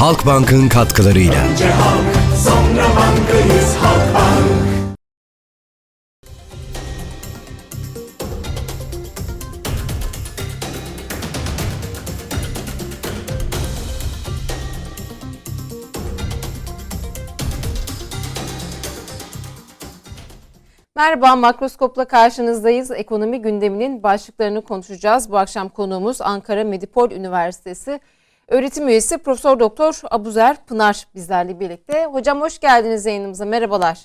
Halkbank'ın katkılarıyla. Önce halk, sonra bankayız Halkbank. Merhaba, Makroskop'la karşınızdayız. Ekonomi gündeminin başlıklarını konuşacağız. Bu akşam konuğumuz Ankara Medipol Üniversitesi öğretim üyesi Profesör Doktor Abuzer Pınar bizlerle birlikte. Hocam hoş geldiniz yayınımıza. Merhabalar.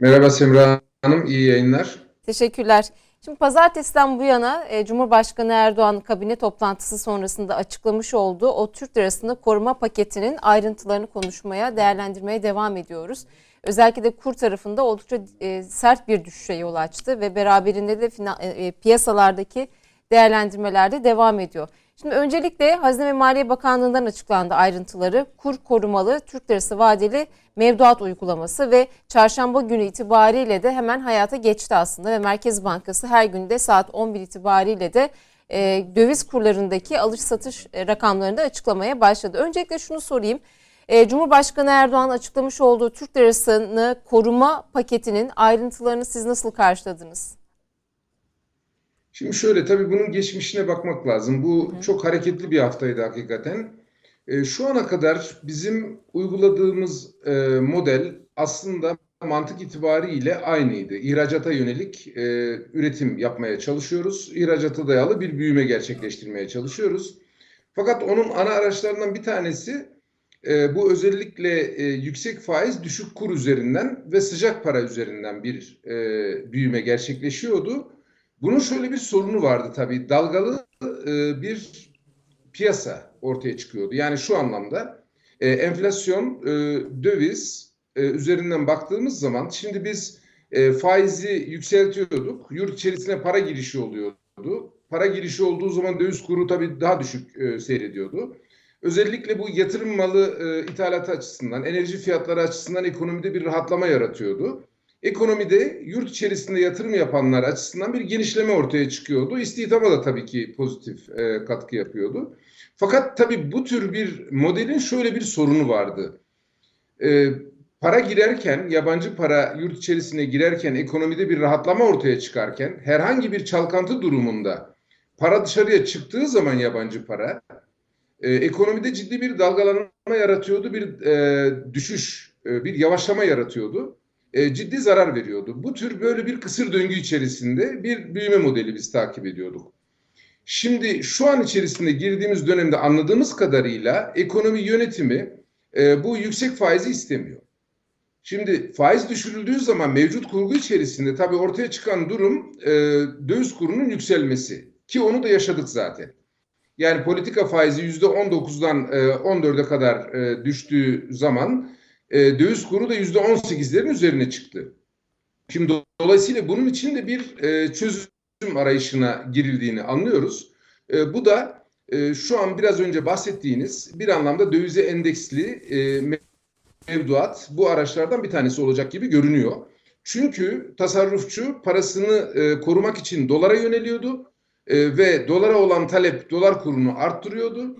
Merhaba Semra Hanım, iyi yayınlar. Teşekkürler. Şimdi pazartesiden bu yana e, Cumhurbaşkanı Erdoğan kabine toplantısı sonrasında açıklamış olduğu o Türk lirasını koruma paketinin ayrıntılarını konuşmaya, değerlendirmeye devam ediyoruz. Özellikle de kur tarafında oldukça e, sert bir düşüşe yol açtı ve beraberinde de fina- e, e, piyasalardaki değerlendirmeler de devam ediyor. Şimdi öncelikle Hazine ve Maliye Bakanlığı'ndan açıklandı ayrıntıları. Kur korumalı Türk Lirası vadeli mevduat uygulaması ve çarşamba günü itibariyle de hemen hayata geçti aslında ve Merkez Bankası her günde saat 11 itibariyle de e, döviz kurlarındaki alış satış e, rakamlarını da açıklamaya başladı. Öncelikle şunu sorayım. E, Cumhurbaşkanı Erdoğan açıklamış olduğu Türk Lirası'nı koruma paketinin ayrıntılarını siz nasıl karşıladınız? Şimdi şöyle tabii bunun geçmişine bakmak lazım. Bu çok hareketli bir haftaydı hakikaten. E, şu ana kadar bizim uyguladığımız e, model aslında mantık itibariyle aynıydı. İhracata yönelik e, üretim yapmaya çalışıyoruz. İhracata dayalı bir büyüme gerçekleştirmeye çalışıyoruz. Fakat onun ana araçlarından bir tanesi e, bu özellikle e, yüksek faiz düşük kur üzerinden ve sıcak para üzerinden bir e, büyüme gerçekleşiyordu. Bunun şöyle bir sorunu vardı tabii. Dalgalı e, bir piyasa ortaya çıkıyordu. Yani şu anlamda e, enflasyon, e, döviz e, üzerinden baktığımız zaman şimdi biz e, faizi yükseltiyorduk. Yurt içerisine para girişi oluyordu. Para girişi olduğu zaman döviz kuru tabii daha düşük e, seyrediyordu. Özellikle bu yatırım malı e, ithalatı açısından, enerji fiyatları açısından ekonomide bir rahatlama yaratıyordu. Ekonomide yurt içerisinde yatırım yapanlar açısından bir genişleme ortaya çıkıyordu. İstihdama da tabii ki pozitif e, katkı yapıyordu. Fakat tabii bu tür bir modelin şöyle bir sorunu vardı. E, para girerken, yabancı para yurt içerisine girerken, ekonomide bir rahatlama ortaya çıkarken, herhangi bir çalkantı durumunda para dışarıya çıktığı zaman yabancı para, e, ekonomide ciddi bir dalgalanma yaratıyordu, bir e, düşüş, e, bir yavaşlama yaratıyordu e, ciddi zarar veriyordu. Bu tür böyle bir kısır döngü içerisinde bir büyüme modeli biz takip ediyorduk. Şimdi şu an içerisinde girdiğimiz dönemde anladığımız kadarıyla ekonomi yönetimi e, bu yüksek faizi istemiyor. Şimdi faiz düşürüldüğü zaman mevcut kurgu içerisinde tabii ortaya çıkan durum e, döviz kurunun yükselmesi ki onu da yaşadık zaten. Yani politika faizi yüzde 19'dan e, 14'e kadar e, düştüğü zaman e, döviz kuru da yüzde on sekizlerin üzerine çıktı. Şimdi dolayısıyla bunun için de bir e, çözüm arayışına girildiğini anlıyoruz. E, bu da e, şu an biraz önce bahsettiğiniz bir anlamda dövize endeksli e, mevduat bu araçlardan bir tanesi olacak gibi görünüyor. Çünkü tasarrufçu parasını e, korumak için dolara yöneliyordu e, ve dolara olan talep dolar kurunu arttırıyordu.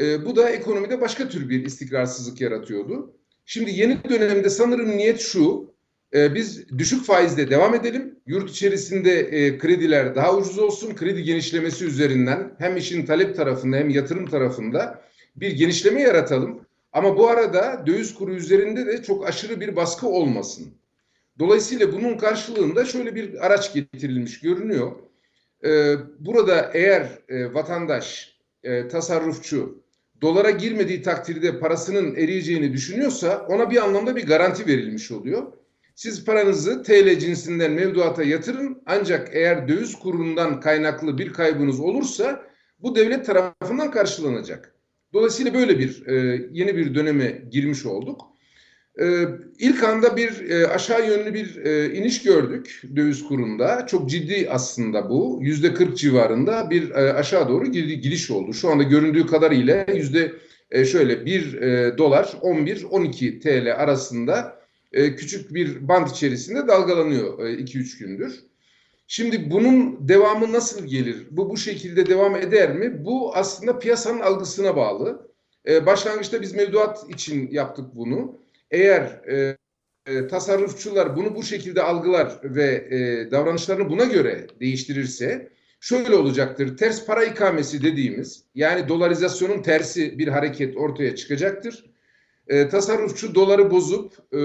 E, bu da ekonomide başka tür bir istikrarsızlık yaratıyordu. Şimdi yeni dönemde sanırım niyet şu, e, biz düşük faizle devam edelim. Yurt içerisinde e, krediler daha ucuz olsun. Kredi genişlemesi üzerinden hem işin talep tarafında hem yatırım tarafında bir genişleme yaratalım. Ama bu arada döviz kuru üzerinde de çok aşırı bir baskı olmasın. Dolayısıyla bunun karşılığında şöyle bir araç getirilmiş görünüyor. E, burada eğer e, vatandaş, e, tasarrufçu, dolara girmediği takdirde parasının eriyeceğini düşünüyorsa ona bir anlamda bir garanti verilmiş oluyor. Siz paranızı TL cinsinden mevduata yatırın ancak eğer döviz kurundan kaynaklı bir kaybınız olursa bu devlet tarafından karşılanacak. Dolayısıyla böyle bir e, yeni bir döneme girmiş olduk. E, ilk anda bir e, aşağı yönlü bir e, iniş gördük döviz kurunda. Çok ciddi aslında bu. Yüzde 40 civarında bir e, aşağı doğru gidiş oldu. Şu anda göründüğü kadarıyla yüzde şöyle 1 e, dolar 11-12 TL arasında küçük bir band içerisinde dalgalanıyor 2-3 gündür. Şimdi bunun devamı nasıl gelir? Bu bu şekilde devam eder mi? Bu aslında piyasanın algısına bağlı. Başlangıçta biz mevduat için yaptık bunu. Eğer e, e, tasarrufçular bunu bu şekilde algılar ve e, davranışlarını buna göre değiştirirse şöyle olacaktır. Ters para ikamesi dediğimiz yani dolarizasyonun tersi bir hareket ortaya çıkacaktır. E, tasarrufçu doları bozup e,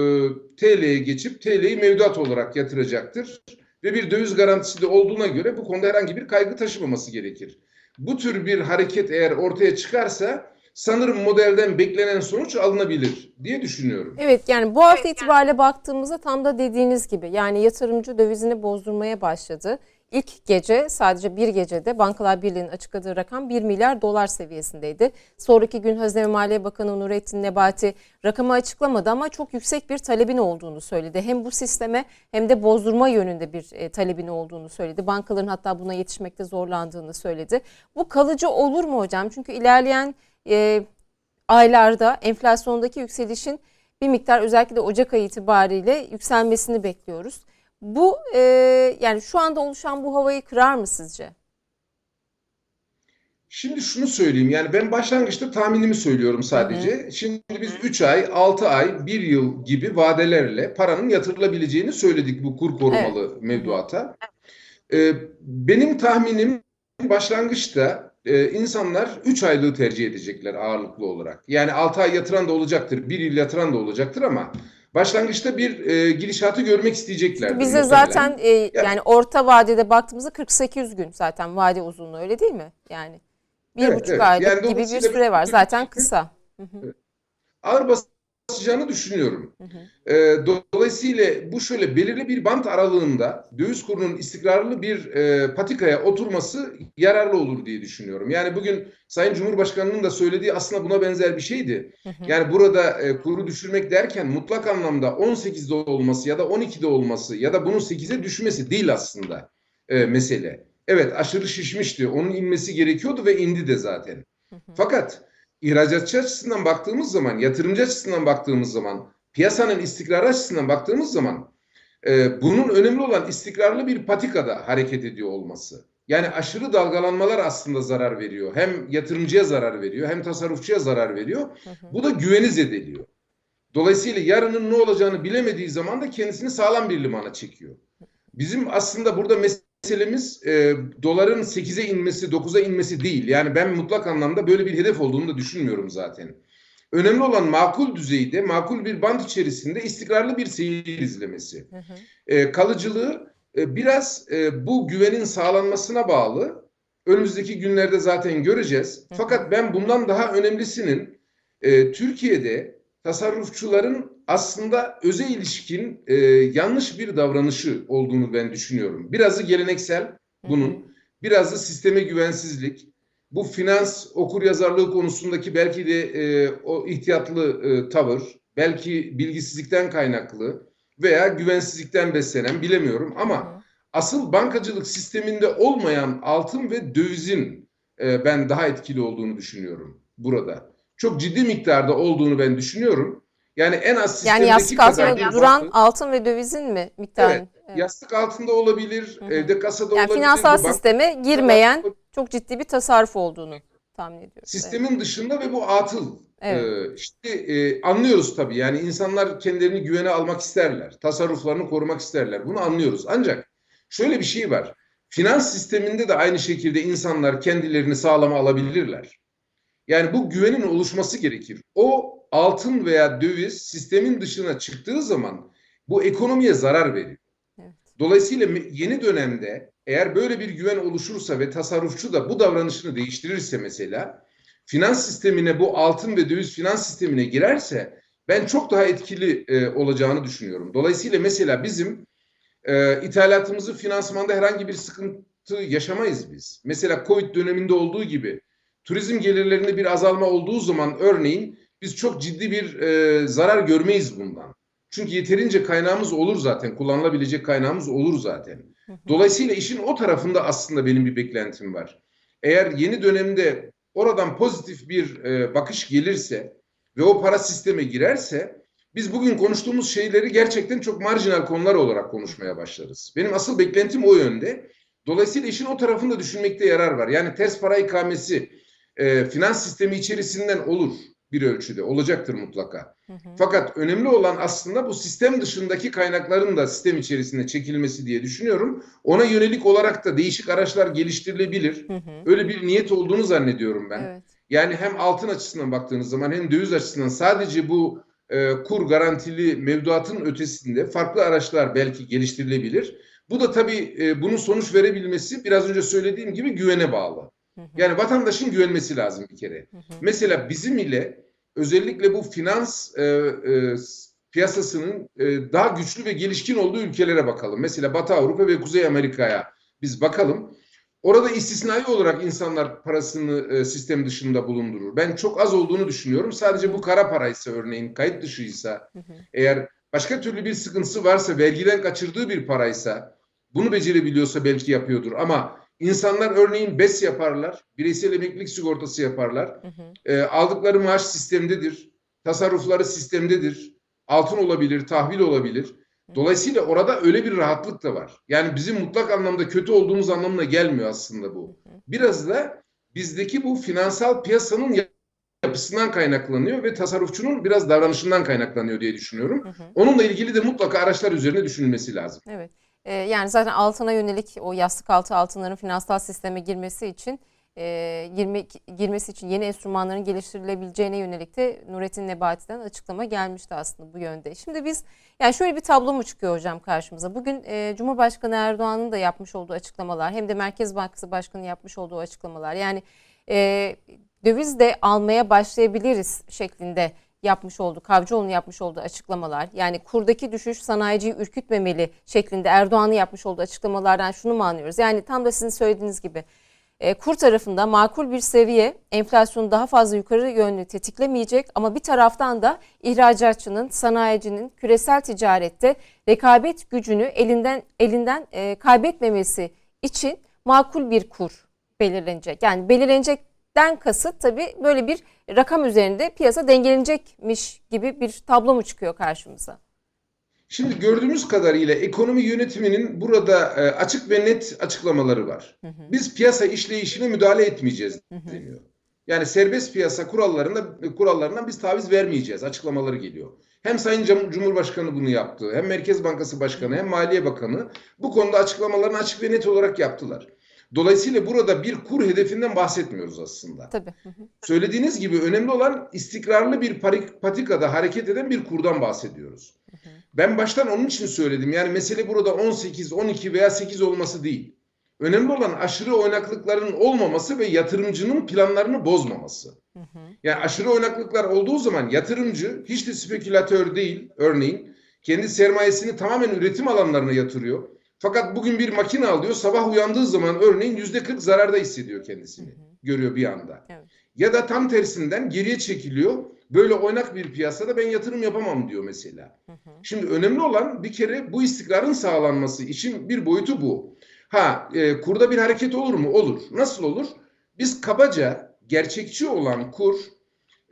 TL'ye geçip TL'yi mevduat olarak yatıracaktır. Ve bir döviz garantisi de olduğuna göre bu konuda herhangi bir kaygı taşımaması gerekir. Bu tür bir hareket eğer ortaya çıkarsa sanırım modelden beklenen sonuç alınabilir diye düşünüyorum. Evet yani bu hafta itibariyle baktığımızda tam da dediğiniz gibi yani yatırımcı dövizini bozdurmaya başladı. İlk gece sadece bir gecede Bankalar Birliği'nin açıkladığı rakam 1 milyar dolar seviyesindeydi. Sonraki gün Hazine ve Maliye Bakanı Nurettin Nebati rakamı açıklamadı ama çok yüksek bir talebin olduğunu söyledi. Hem bu sisteme hem de bozdurma yönünde bir e, talebin olduğunu söyledi. Bankaların hatta buna yetişmekte zorlandığını söyledi. Bu kalıcı olur mu hocam? Çünkü ilerleyen e, aylarda enflasyondaki yükselişin bir miktar özellikle de Ocak ayı itibariyle yükselmesini bekliyoruz. Bu e, yani şu anda oluşan bu havayı kırar mı sizce? Şimdi şunu söyleyeyim yani ben başlangıçta tahminimi söylüyorum sadece. Şimdi biz 3 ay, 6 ay, 1 yıl gibi vadelerle paranın yatırılabileceğini söyledik bu kur korumalı mevduata. Ee, benim tahminim başlangıçta e, insanlar 3 aylığı tercih edecekler ağırlıklı olarak. Yani 6 ay yatıran da olacaktır, 1 yıl yatıran da olacaktır ama başlangıçta bir e, gidişatı görmek isteyecekler. Bize zaten e, yani orta vadede baktığımızda 48 gün zaten vade uzunluğu öyle değil mi? Yani bir Evet, buçuk evet. aylık Yani gibi bir süre var zaten kısa. ağır basacağını düşünüyorum. Ee, do- dolayısıyla bu şöyle belirli bir bant aralığında döviz kurunun istikrarlı bir e, patikaya oturması yararlı olur diye düşünüyorum. Yani bugün Sayın Cumhurbaşkanı'nın da söylediği aslında buna benzer bir şeydi. Yani burada e, kuru düşürmek derken mutlak anlamda 18'de olması ya da 12'de olması ya da bunun 8'e düşmesi değil aslında e, mesele. Evet aşırı şişmişti. Onun inmesi gerekiyordu ve indi de zaten. Fakat ihracatçı açısından baktığımız zaman, yatırımcı açısından baktığımız zaman, piyasanın istikrarı açısından baktığımız zaman e, bunun önemli olan istikrarlı bir patikada hareket ediyor olması. Yani aşırı dalgalanmalar aslında zarar veriyor. Hem yatırımcıya zarar veriyor hem tasarrufçuya zarar veriyor. Bu da güveni zedeliyor. Dolayısıyla yarının ne olacağını bilemediği zaman da kendisini sağlam bir limana çekiyor. Bizim aslında burada meselemiz e, doların 8'e inmesi, 9'a inmesi değil. Yani ben mutlak anlamda böyle bir hedef olduğunu da düşünmüyorum zaten. Önemli olan makul düzeyde, makul bir band içerisinde istikrarlı bir seyir izlemesi. E, kalıcılığı e, biraz e, bu güvenin sağlanmasına bağlı. Önümüzdeki günlerde zaten göreceğiz. Fakat ben bundan daha önemlisinin e, Türkiye'de tasarrufçuların aslında öze ilişkin e, yanlış bir davranışı olduğunu ben düşünüyorum. Birazı geleneksel bunun, birazı sisteme güvensizlik, bu finans okuryazarlığı konusundaki belki de e, o ihtiyatlı e, tavır, belki bilgisizlikten kaynaklı veya güvensizlikten beslenen bilemiyorum ama asıl bankacılık sisteminde olmayan altın ve dövizin e, ben daha etkili olduğunu düşünüyorum burada. Çok ciddi miktarda olduğunu ben düşünüyorum. Yani en az Yani sistemdeki yastık kadar altında duran bankın- altın ve dövizin mi miktarı? Evet, Yastık altında olabilir, evde kasada Yani olabilir. finansal bu bank- sisteme girmeyen çok ciddi bir tasarruf olduğunu tahmin ediyorum. Evet. Sistemin dışında ve bu atıl. Evet. Ee, işte e, anlıyoruz tabii yani insanlar kendilerini güvene almak isterler. Tasarruflarını korumak isterler. Bunu anlıyoruz. Ancak şöyle bir şey var. Finans sisteminde de aynı şekilde insanlar kendilerini sağlama alabilirler. Yani bu güvenin oluşması gerekir. O altın veya döviz sistemin dışına çıktığı zaman bu ekonomiye zarar veriyor. Evet. Dolayısıyla yeni dönemde eğer böyle bir güven oluşursa ve tasarrufçu da bu davranışını değiştirirse mesela finans sistemine bu altın ve döviz finans sistemine girerse ben çok daha etkili e, olacağını düşünüyorum. Dolayısıyla mesela bizim e, ithalatımızı finansmanda herhangi bir sıkıntı yaşamayız biz. Mesela Covid döneminde olduğu gibi turizm gelirlerinde bir azalma olduğu zaman örneğin biz çok ciddi bir e, zarar görmeyiz bundan. Çünkü yeterince kaynağımız olur zaten, kullanılabilecek kaynağımız olur zaten. Dolayısıyla işin o tarafında aslında benim bir beklentim var. Eğer yeni dönemde oradan pozitif bir e, bakış gelirse ve o para sisteme girerse biz bugün konuştuğumuz şeyleri gerçekten çok marjinal konular olarak konuşmaya başlarız. Benim asıl beklentim o yönde. Dolayısıyla işin o tarafında düşünmekte yarar var. Yani ters para ikamesi e, finans sistemi içerisinden olur bir ölçüde. Olacaktır mutlaka. Fakat önemli olan aslında bu sistem dışındaki kaynakların da sistem içerisine çekilmesi diye düşünüyorum. Ona yönelik olarak da değişik araçlar geliştirilebilir. Öyle bir niyet olduğunu zannediyorum ben. Evet. Yani hem altın açısından baktığınız zaman hem döviz açısından sadece bu e, kur garantili mevduatın ötesinde farklı araçlar belki geliştirilebilir. Bu da tabii e, bunun sonuç verebilmesi biraz önce söylediğim gibi güvene bağlı. Yani vatandaşın güvenmesi lazım bir kere. Mesela bizim ile özellikle bu finans e, e, piyasasının e, daha güçlü ve gelişkin olduğu ülkelere bakalım. Mesela Batı Avrupa ve Kuzey Amerika'ya biz bakalım. Orada istisnai olarak insanlar parasını e, sistem dışında bulundurur. Ben çok az olduğunu düşünüyorum. Sadece bu kara paraysa örneğin kayıt dışıysa eğer başka türlü bir sıkıntısı varsa vergiden kaçırdığı bir paraysa bunu becerebiliyorsa belki yapıyordur. Ama insanlar örneğin BES yaparlar, bireysel emeklilik sigortası yaparlar. E, aldıkları maaş sistemdedir, tasarrufları sistemdedir. Altın olabilir, tahvil olabilir. Dolayısıyla orada öyle bir rahatlık da var. Yani bizim mutlak anlamda kötü olduğumuz anlamına gelmiyor aslında bu. Biraz da bizdeki bu finansal piyasanın yapısından kaynaklanıyor ve tasarrufçunun biraz davranışından kaynaklanıyor diye düşünüyorum. Onunla ilgili de mutlaka araçlar üzerine düşünülmesi lazım. Evet. Ee, yani zaten altına yönelik o yastık altı altınların finansal sisteme girmesi için e, girme, girmesi için yeni enstrümanların geliştirilebileceğine yönelik de Nurettin Nebati'den açıklama gelmişti aslında bu yönde. Şimdi biz yani şöyle bir tablo mu çıkıyor hocam karşımıza? Bugün e, Cumhurbaşkanı Erdoğan'ın da yapmış olduğu açıklamalar hem de Merkez Bankası Başkanı yapmış olduğu açıklamalar yani e, döviz de almaya başlayabiliriz şeklinde yapmış olduğu, Kavcıoğlu'nun yapmış olduğu açıklamalar, yani kurdaki düşüş sanayiciyi ürkütmemeli şeklinde Erdoğan'ın yapmış olduğu açıklamalardan şunu mu anlıyoruz? Yani tam da sizin söylediğiniz gibi e, kur tarafında makul bir seviye enflasyonu daha fazla yukarı yönlü tetiklemeyecek ama bir taraftan da ihracatçının, sanayicinin küresel ticarette rekabet gücünü elinden elinden e, kaybetmemesi için makul bir kur belirlenecek. Yani belirlenecekten kasıt tabii böyle bir rakam üzerinde piyasa dengelenecekmiş gibi bir tablo mu çıkıyor karşımıza? Şimdi gördüğümüz kadarıyla ekonomi yönetiminin burada e, açık ve net açıklamaları var. Biz piyasa işleyişine müdahale etmeyeceğiz deniyor. Yani serbest piyasa kurallarında kurallarından biz taviz vermeyeceğiz açıklamaları geliyor. Hem Sayın Cum- Cumhurbaşkanı bunu yaptı, hem Merkez Bankası Başkanı, hem Maliye Bakanı bu konuda açıklamalarını açık ve net olarak yaptılar. Dolayısıyla burada bir kur hedefinden bahsetmiyoruz aslında. Tabii. Hı hı. Söylediğiniz gibi önemli olan istikrarlı bir patikada hareket eden bir kurdan bahsediyoruz. Ben baştan onun için söyledim. Yani mesele burada 18, 12 veya 8 olması değil. Önemli olan aşırı oynaklıkların olmaması ve yatırımcının planlarını bozmaması. Yani aşırı oynaklıklar olduğu zaman yatırımcı hiç de spekülatör değil örneğin. Kendi sermayesini tamamen üretim alanlarına yatırıyor. Fakat bugün bir makine alıyor sabah uyandığı zaman örneğin yüzde 40 zararda hissediyor kendisini. Görüyor bir anda. Evet. Ya da tam tersinden geriye çekiliyor. Böyle oynak bir piyasada ben yatırım yapamam diyor mesela. Şimdi önemli olan bir kere bu istikrarın sağlanması için bir boyutu bu. Ha e, kurda bir hareket olur mu? Olur. Nasıl olur? Biz kabaca gerçekçi olan kur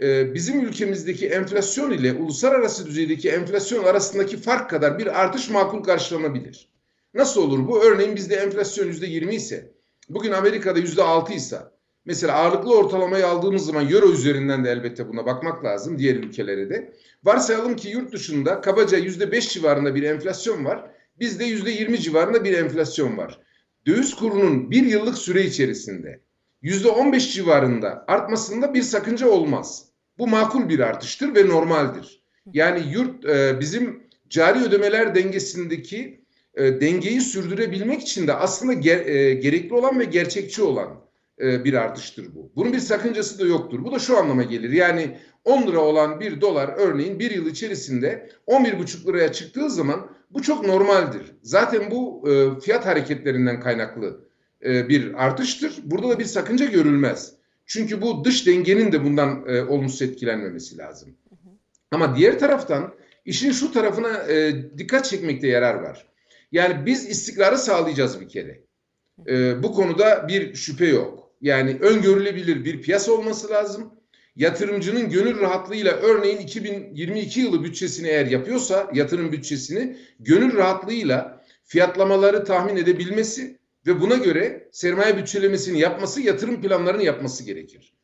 e, bizim ülkemizdeki enflasyon ile uluslararası düzeydeki enflasyon arasındaki fark kadar bir artış makul karşılanabilir. Nasıl olur bu? Örneğin bizde enflasyon %20 ise bugün Amerika'da %6 ise Mesela ağırlıklı ortalamayı aldığımız zaman euro üzerinden de elbette buna bakmak lazım diğer ülkelere de. Varsayalım ki yurt dışında kabaca %5 civarında bir enflasyon var. Bizde %20 civarında bir enflasyon var. Döviz kurunun bir yıllık süre içerisinde %15 civarında artmasında bir sakınca olmaz. Bu makul bir artıştır ve normaldir. Yani yurt e, bizim cari ödemeler dengesindeki e, dengeyi sürdürebilmek için de aslında ger- e, gerekli olan ve gerçekçi olan e, bir artıştır bu. Bunun bir sakıncası da yoktur. Bu da şu anlama gelir. Yani 10 lira olan bir dolar örneğin bir yıl içerisinde 11,5 liraya çıktığı zaman bu çok normaldir. Zaten bu e, fiyat hareketlerinden kaynaklı e, bir artıştır. Burada da bir sakınca görülmez. Çünkü bu dış dengenin de bundan e, olumsuz etkilenmemesi lazım. Ama diğer taraftan işin şu tarafına e, dikkat çekmekte yarar var. Yani biz istikrarı sağlayacağız bir kere. E, bu konuda bir şüphe yok. Yani öngörülebilir bir piyasa olması lazım. Yatırımcının gönül rahatlığıyla örneğin 2022 yılı bütçesini eğer yapıyorsa yatırım bütçesini gönül rahatlığıyla fiyatlamaları tahmin edebilmesi ve buna göre sermaye bütçelemesini yapması, yatırım planlarını yapması gerekir.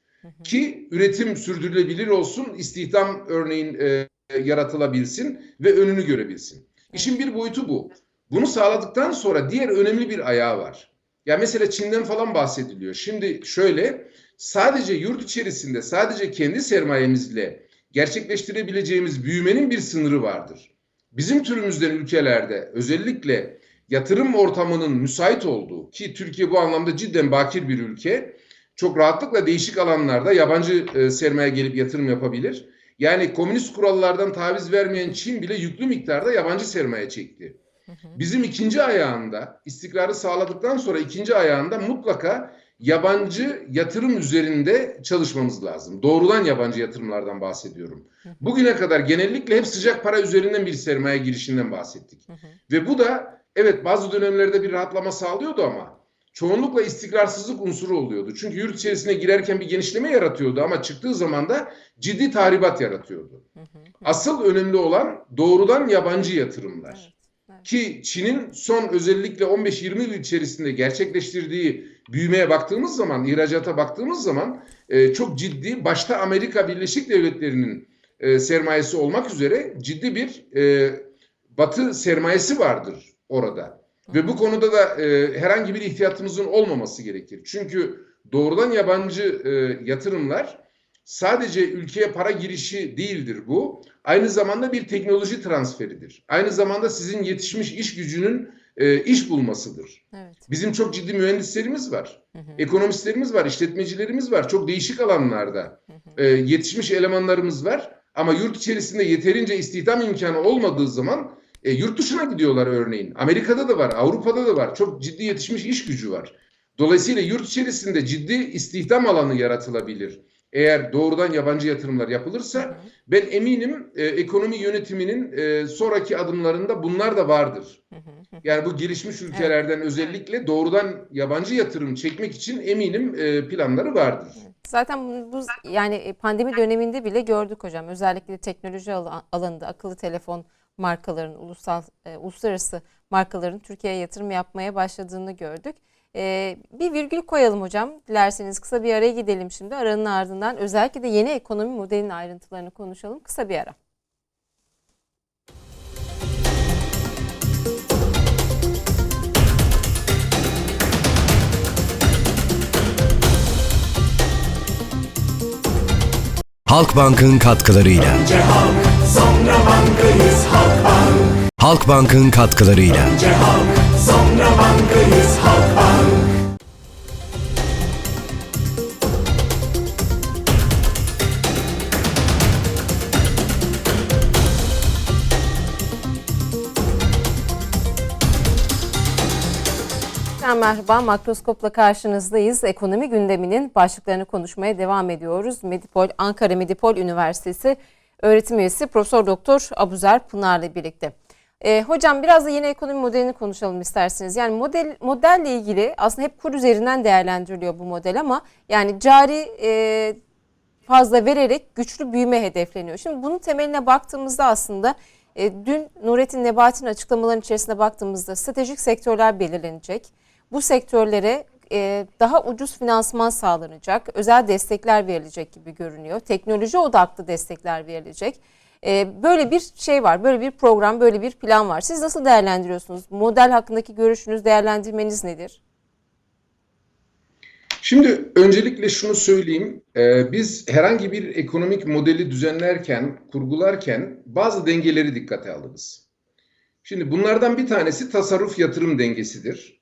Ki üretim sürdürülebilir olsun, istihdam örneğin e, yaratılabilsin ve önünü görebilsin. İşin bir boyutu bu. Bunu sağladıktan sonra diğer önemli bir ayağı var. Ya mesela Çin'den falan bahsediliyor. Şimdi şöyle sadece yurt içerisinde sadece kendi sermayemizle gerçekleştirebileceğimiz büyümenin bir sınırı vardır. Bizim türümüzden ülkelerde özellikle yatırım ortamının müsait olduğu ki Türkiye bu anlamda cidden bakir bir ülke. Çok rahatlıkla değişik alanlarda yabancı e, sermaye gelip yatırım yapabilir. Yani komünist kurallardan taviz vermeyen Çin bile yüklü miktarda yabancı sermaye çekti. Bizim ikinci ayağında istikrarı sağladıktan sonra ikinci ayağında mutlaka yabancı yatırım üzerinde çalışmamız lazım. Doğrudan yabancı yatırımlardan bahsediyorum. Bugüne kadar genellikle hep sıcak para üzerinden bir sermaye girişinden bahsettik. Ve bu da evet bazı dönemlerde bir rahatlama sağlıyordu ama çoğunlukla istikrarsızlık unsuru oluyordu. Çünkü yurt içerisine girerken bir genişleme yaratıyordu ama çıktığı zaman da ciddi tahribat yaratıyordu. Asıl önemli olan doğrudan yabancı yatırımlar. Ki Çin'in son özellikle 15-20 yıl içerisinde gerçekleştirdiği büyümeye baktığımız zaman, ihracata baktığımız zaman e, çok ciddi, başta Amerika Birleşik Devletleri'nin e, sermayesi olmak üzere ciddi bir e, batı sermayesi vardır orada. Ve bu konuda da e, herhangi bir ihtiyatımızın olmaması gerekir. Çünkü doğrudan yabancı e, yatırımlar sadece ülkeye para girişi değildir bu. Aynı zamanda bir teknoloji transferidir. Aynı zamanda sizin yetişmiş iş gücünün e, iş bulmasıdır. Evet. Bizim çok ciddi mühendislerimiz var. Ekonomistlerimiz var, işletmecilerimiz var. Çok değişik alanlarda e, yetişmiş elemanlarımız var. Ama yurt içerisinde yeterince istihdam imkanı olmadığı zaman e, yurt dışına gidiyorlar örneğin. Amerika'da da var, Avrupa'da da var. Çok ciddi yetişmiş iş gücü var. Dolayısıyla yurt içerisinde ciddi istihdam alanı yaratılabilir. Eğer doğrudan yabancı yatırımlar yapılırsa ben eminim e, ekonomi yönetiminin e, sonraki adımlarında bunlar da vardır. Yani bu gelişmiş ülkelerden özellikle doğrudan yabancı yatırım çekmek için eminim e, planları vardır. Zaten bu bu- yani pandemi döneminde bile gördük hocam. Özellikle teknoloji alan- alanında akıllı telefon markaların, ulusal e, uluslararası markaların Türkiye'ye yatırım yapmaya başladığını gördük. E, bir virgül koyalım hocam. Dilerseniz kısa bir araya gidelim şimdi. Aranın ardından özellikle de yeni ekonomi modelinin ayrıntılarını konuşalım. Kısa bir ara. Halkbank'ın katkılarıyla. Önce halk sonra bankayız Halkbank Halkbank'ın katkılarıyla. Önce halk sonra Merhaba, Makroskop'la karşınızdayız. Ekonomi gündeminin başlıklarını konuşmaya devam ediyoruz. Medipol, Ankara Medipol Üniversitesi öğretim üyesi Profesör Doktor Abuzer Pınar'la birlikte. Ee, hocam biraz da yeni ekonomi modelini konuşalım isterseniz. Yani model modelle ilgili aslında hep kur üzerinden değerlendiriliyor bu model ama yani cari e, fazla vererek güçlü büyüme hedefleniyor. Şimdi bunun temeline baktığımızda aslında e, dün Nurettin Nebati'nin açıklamalarının içerisine baktığımızda stratejik sektörler belirlenecek. Bu sektörlere e, daha ucuz finansman sağlanacak, özel destekler verilecek gibi görünüyor. Teknoloji odaklı destekler verilecek. E, böyle bir şey var, böyle bir program, böyle bir plan var. Siz nasıl değerlendiriyorsunuz? Model hakkındaki görüşünüz, değerlendirmeniz nedir? Şimdi öncelikle şunu söyleyeyim. Ee, biz herhangi bir ekonomik modeli düzenlerken, kurgularken bazı dengeleri dikkate alırız. Şimdi bunlardan bir tanesi tasarruf yatırım dengesidir.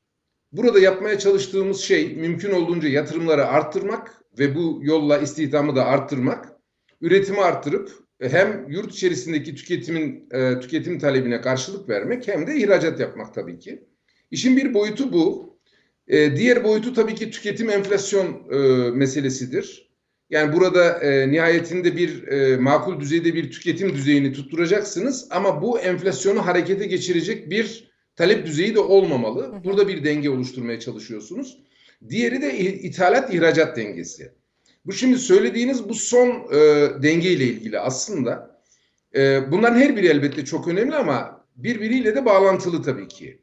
Burada yapmaya çalıştığımız şey mümkün olduğunca yatırımları arttırmak ve bu yolla istihdamı da arttırmak, üretimi arttırıp hem yurt içerisindeki tüketimin e, tüketim talebine karşılık vermek hem de ihracat yapmak tabii ki. İşin bir boyutu bu. E, diğer boyutu tabii ki tüketim enflasyon e, meselesidir. Yani burada nihayetinde bir makul düzeyde bir tüketim düzeyini tutturacaksınız ama bu enflasyonu harekete geçirecek bir talep düzeyi de olmamalı. Burada bir denge oluşturmaya çalışıyorsunuz. Diğeri de ithalat ihracat dengesi. Bu şimdi söylediğiniz bu son e, denge ile ilgili aslında. E, bunların her biri elbette çok önemli ama birbiriyle de bağlantılı tabii ki.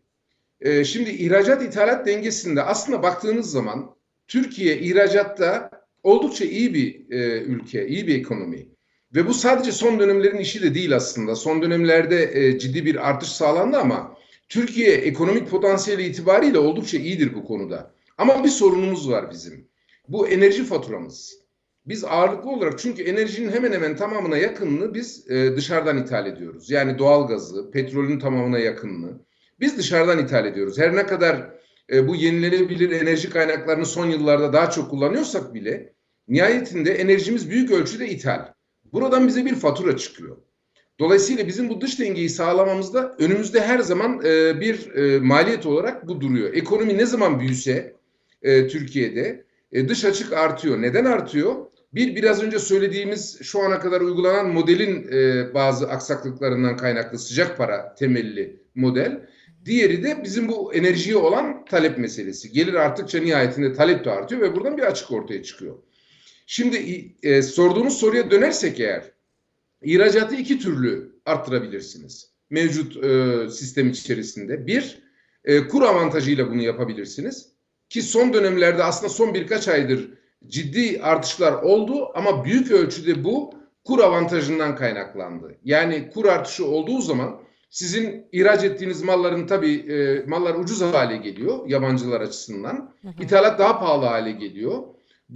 Ee, şimdi ihracat ithalat dengesinde aslında baktığınız zaman Türkiye ihracatta oldukça iyi bir e, ülke, iyi bir ekonomi. Ve bu sadece son dönemlerin işi de değil aslında. Son dönemlerde e, ciddi bir artış sağlandı ama Türkiye ekonomik potansiyeli itibariyle oldukça iyidir bu konuda. Ama bir sorunumuz var bizim. Bu enerji faturamız. Biz ağırlıklı olarak çünkü enerjinin hemen hemen tamamına yakınını biz e, dışarıdan ithal ediyoruz. Yani doğalgazı, petrolün tamamına yakınını biz dışarıdan ithal ediyoruz. Her ne kadar e, bu yenilenebilir enerji kaynaklarını son yıllarda daha çok kullanıyorsak bile nihayetinde enerjimiz büyük ölçüde ithal. Buradan bize bir fatura çıkıyor. Dolayısıyla bizim bu dış dengeyi sağlamamızda önümüzde her zaman e, bir e, maliyet olarak bu duruyor. Ekonomi ne zaman büyüse e, Türkiye'de e, dış açık artıyor. Neden artıyor? Bir biraz önce söylediğimiz şu ana kadar uygulanan modelin e, bazı aksaklıklarından kaynaklı sıcak para temelli model. Diğeri de bizim bu enerjiye olan talep meselesi. Gelir arttıkça nihayetinde talep de artıyor ve buradan bir açık ortaya çıkıyor. Şimdi e, sorduğunuz soruya dönersek eğer ihracatı iki türlü arttırabilirsiniz. Mevcut e, sistem içerisinde. Bir, e, kur avantajıyla bunu yapabilirsiniz. Ki son dönemlerde aslında son birkaç aydır ciddi artışlar oldu ama büyük ölçüde bu kur avantajından kaynaklandı. Yani kur artışı olduğu zaman sizin ihraç ettiğiniz malların tabii e, mallar ucuz hale geliyor yabancılar açısından. İthalat daha pahalı hale geliyor.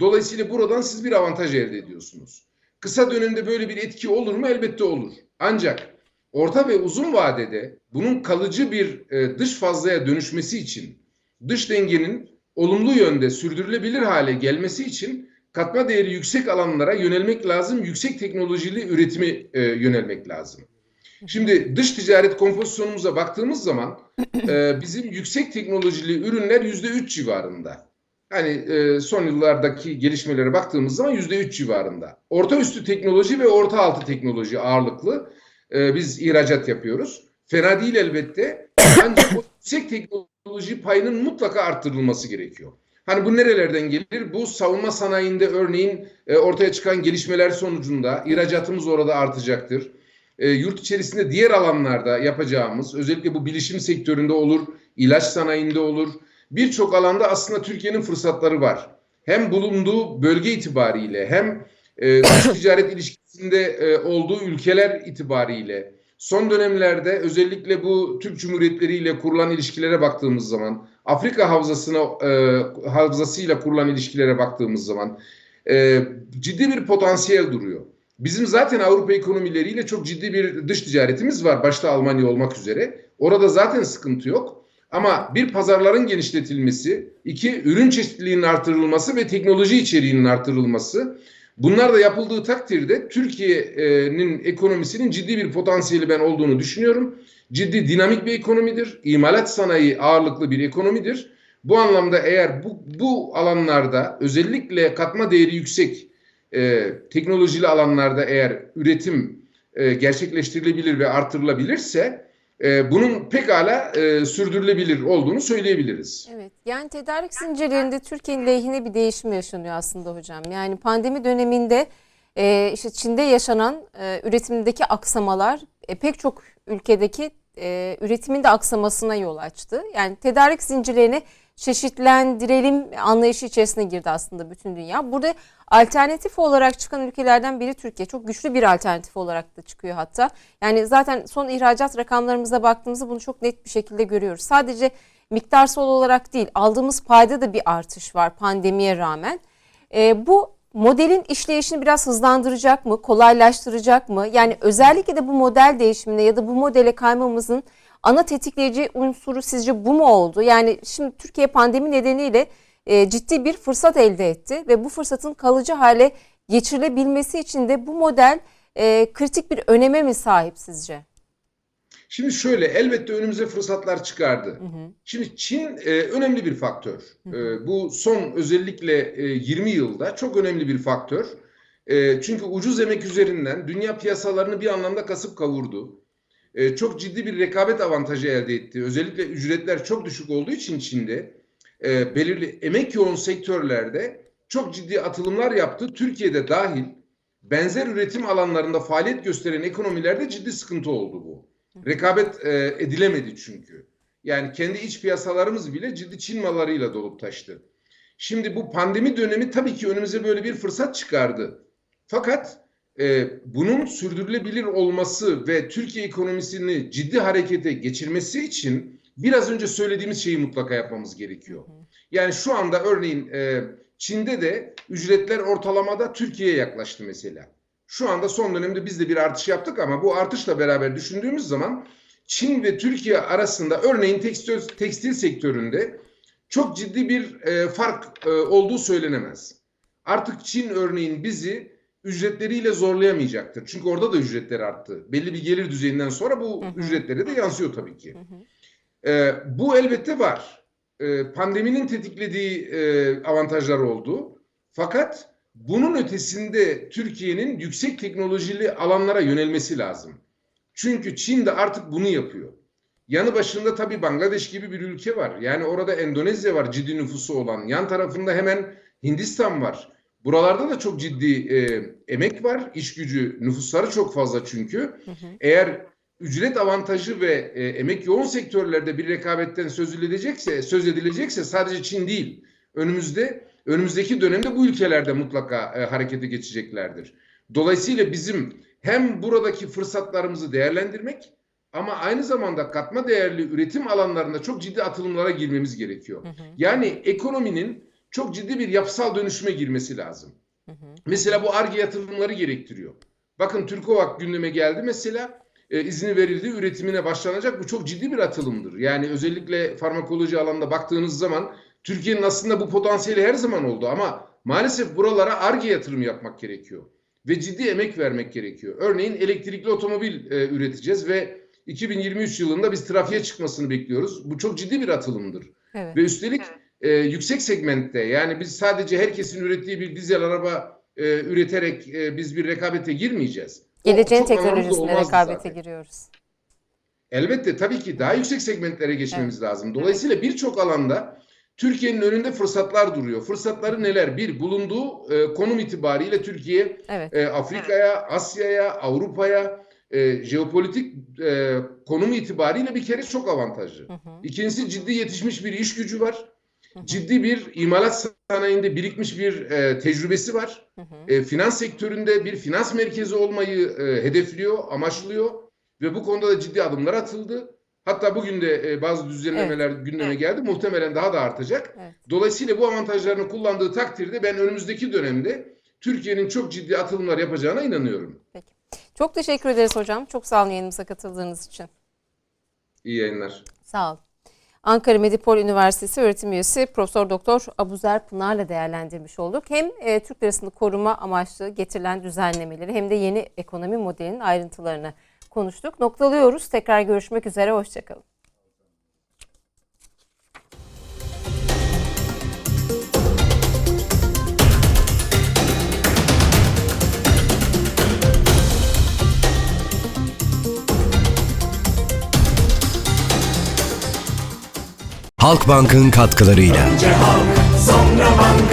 Dolayısıyla buradan siz bir avantaj elde ediyorsunuz. Kısa dönemde böyle bir etki olur mu? Elbette olur. Ancak orta ve uzun vadede bunun kalıcı bir e, dış fazlaya dönüşmesi için dış dengenin olumlu yönde sürdürülebilir hale gelmesi için katma değeri yüksek alanlara yönelmek lazım. Yüksek teknolojili üretimi e, yönelmek lazım. Şimdi dış ticaret kompozisyonumuza baktığımız zaman e, bizim yüksek teknolojili ürünler yüzde üç civarında. Hani e, son yıllardaki gelişmelere baktığımız zaman yüzde üç civarında. Orta üstü teknoloji ve orta altı teknoloji ağırlıklı e, biz ihracat yapıyoruz. Fena değil elbette. Ancak o yüksek teknoloji payının mutlaka arttırılması gerekiyor. Hani bu nerelerden gelir? Bu savunma sanayinde örneğin e, ortaya çıkan gelişmeler sonucunda ihracatımız orada artacaktır. E, yurt içerisinde diğer alanlarda yapacağımız, özellikle bu bilişim sektöründe olur, ilaç sanayinde olur. Birçok alanda aslında Türkiye'nin fırsatları var. Hem bulunduğu bölge itibariyle hem e, dış ticaret ilişkisinde e, olduğu ülkeler itibariyle son dönemlerde özellikle bu Türk Cumhuriyetleri ile kurulan ilişkilere baktığımız zaman Afrika havzasına e, havzasıyla kurulan ilişkilere baktığımız zaman e, ciddi bir potansiyel duruyor. Bizim zaten Avrupa ekonomileriyle çok ciddi bir dış ticaretimiz var başta Almanya olmak üzere. Orada zaten sıkıntı yok. Ama bir pazarların genişletilmesi, iki ürün çeşitliliğinin artırılması ve teknoloji içeriğinin artırılması. Bunlar da yapıldığı takdirde Türkiye'nin ekonomisinin ciddi bir potansiyeli ben olduğunu düşünüyorum. Ciddi dinamik bir ekonomidir. İmalat sanayi ağırlıklı bir ekonomidir. Bu anlamda eğer bu, bu alanlarda özellikle katma değeri yüksek e, teknolojili alanlarda eğer üretim e, gerçekleştirilebilir ve artırılabilirse e, bunun pekala e, sürdürülebilir olduğunu söyleyebiliriz. Evet. Yani tedarik zincirlerinde Türkiye'nin lehine bir değişim yaşanıyor aslında hocam. Yani pandemi döneminde e, işte Çin'de yaşanan e, üretimdeki aksamalar e, pek çok ülkedeki e, üretimin de aksamasına yol açtı. Yani tedarik zincirlerini çeşitlendirelim anlayışı içerisine girdi aslında bütün dünya. Burada alternatif olarak çıkan ülkelerden biri Türkiye. Çok güçlü bir alternatif olarak da çıkıyor hatta. Yani zaten son ihracat rakamlarımıza baktığımızda bunu çok net bir şekilde görüyoruz. Sadece miktarsal olarak değil aldığımız payda da bir artış var pandemiye rağmen. E, bu modelin işleyişini biraz hızlandıracak mı, kolaylaştıracak mı? Yani özellikle de bu model değişimine ya da bu modele kaymamızın ana tetikleyici unsuru sizce bu mu oldu? Yani şimdi Türkiye pandemi nedeniyle e, ciddi bir fırsat elde etti ve bu fırsatın kalıcı hale geçirilebilmesi için de bu model e, kritik bir öneme mi sahip sizce? Şimdi şöyle elbette önümüze fırsatlar çıkardı. Şimdi Çin e, önemli bir faktör. E, bu son özellikle e, 20 yılda çok önemli bir faktör. E, çünkü ucuz emek üzerinden dünya piyasalarını bir anlamda kasıp kavurdu. E, çok ciddi bir rekabet avantajı elde etti. Özellikle ücretler çok düşük olduğu için Çin'de e, belirli emek yoğun sektörlerde çok ciddi atılımlar yaptı. Türkiye'de dahil benzer üretim alanlarında faaliyet gösteren ekonomilerde ciddi sıkıntı oldu bu. Rekabet e, edilemedi çünkü. Yani kendi iç piyasalarımız bile ciddi Çin mallarıyla dolup taştı. Şimdi bu pandemi dönemi tabii ki önümüze böyle bir fırsat çıkardı. Fakat e, bunun sürdürülebilir olması ve Türkiye ekonomisini ciddi harekete geçirmesi için biraz önce söylediğimiz şeyi mutlaka yapmamız gerekiyor. Yani şu anda örneğin e, Çin'de de ücretler ortalamada Türkiye'ye yaklaştı mesela. Şu anda son dönemde biz de bir artış yaptık ama bu artışla beraber düşündüğümüz zaman Çin ve Türkiye arasında örneğin tekstil, tekstil sektöründe çok ciddi bir e, fark e, olduğu söylenemez. Artık Çin örneğin bizi ücretleriyle zorlayamayacaktır. Çünkü orada da ücretler arttı. Belli bir gelir düzeyinden sonra bu ücretlere de yansıyor tabii ki. E, bu elbette var. E, pandeminin tetiklediği e, avantajlar oldu. Fakat bunun ötesinde Türkiye'nin yüksek teknolojili alanlara yönelmesi lazım. Çünkü Çin de artık bunu yapıyor. Yanı başında tabii Bangladeş gibi bir ülke var. Yani orada Endonezya var ciddi nüfusu olan. Yan tarafında hemen Hindistan var. Buralarda da çok ciddi e, emek var. İş gücü nüfusları çok fazla çünkü. Eğer ücret avantajı ve e, emek yoğun sektörlerde bir rekabetten söz edilecekse, söz edilecekse sadece Çin değil. Önümüzde önümüzdeki dönemde bu ülkelerde mutlaka e, harekete geçeceklerdir. Dolayısıyla bizim hem buradaki fırsatlarımızı değerlendirmek ama aynı zamanda katma değerli üretim alanlarında çok ciddi atılımlara girmemiz gerekiyor. Yani ekonominin çok ciddi bir yapısal dönüşüme girmesi lazım. Mesela bu ARGE yatırımları gerektiriyor. Bakın Türkovak gündeme geldi mesela e, izni verildi üretimine başlanacak. Bu çok ciddi bir atılımdır. Yani özellikle farmakoloji alanında baktığınız zaman Türkiye'nin aslında bu potansiyeli her zaman oldu ama maalesef buralara ARGE yatırım yapmak gerekiyor. Ve ciddi emek vermek gerekiyor. Örneğin elektrikli otomobil e, üreteceğiz ve 2023 yılında biz trafiğe çıkmasını bekliyoruz. Bu çok ciddi bir atılımdır. Evet. Ve üstelik e, yüksek segmentte yani biz sadece herkesin ürettiği bir dizel araba e, üreterek e, biz bir rekabete girmeyeceğiz. Geleceğin teknolojisine rekabete zaten. giriyoruz. Elbette tabii ki daha yüksek segmentlere geçmemiz lazım. Dolayısıyla birçok alanda Türkiye'nin önünde fırsatlar duruyor. Fırsatları neler? Bir, bulunduğu e, konum itibariyle Türkiye Evet. e, Afrika'ya, Asya'ya, Avrupa'ya e, jeopolitik e, konumu itibariyle bir kere çok avantajlı. İkincisi ciddi yetişmiş bir iş gücü var. Ciddi bir imalat sanayinde birikmiş bir e, tecrübesi var. E, finans sektöründe bir finans merkezi olmayı e, hedefliyor, amaçlıyor ve bu konuda da ciddi adımlar atıldı. Hatta bugün de e, bazı düzenlemeler gündeme geldi. Muhtemelen daha da artacak. Evet. Dolayısıyla bu avantajlarını kullandığı takdirde ben önümüzdeki dönemde Türkiye'nin çok ciddi atılımlar yapacağına inanıyorum. Peki. Çok teşekkür ederiz hocam. Çok sağ olun yayınımıza katıldığınız için. İyi yayınlar. Sağ olun. Ankara Medipol Üniversitesi öğretim üyesi Profesör Doktor Abuzer Pınar'la değerlendirmiş olduk. Hem e, Türk lirasını koruma amaçlı getirilen düzenlemeleri hem de yeni ekonomi modelinin ayrıntılarını konuştuk. Noktalıyoruz. Tekrar görüşmek üzere. Hoşçakalın. Halkbank'ın katkılarıyla. Önce halk sonra halk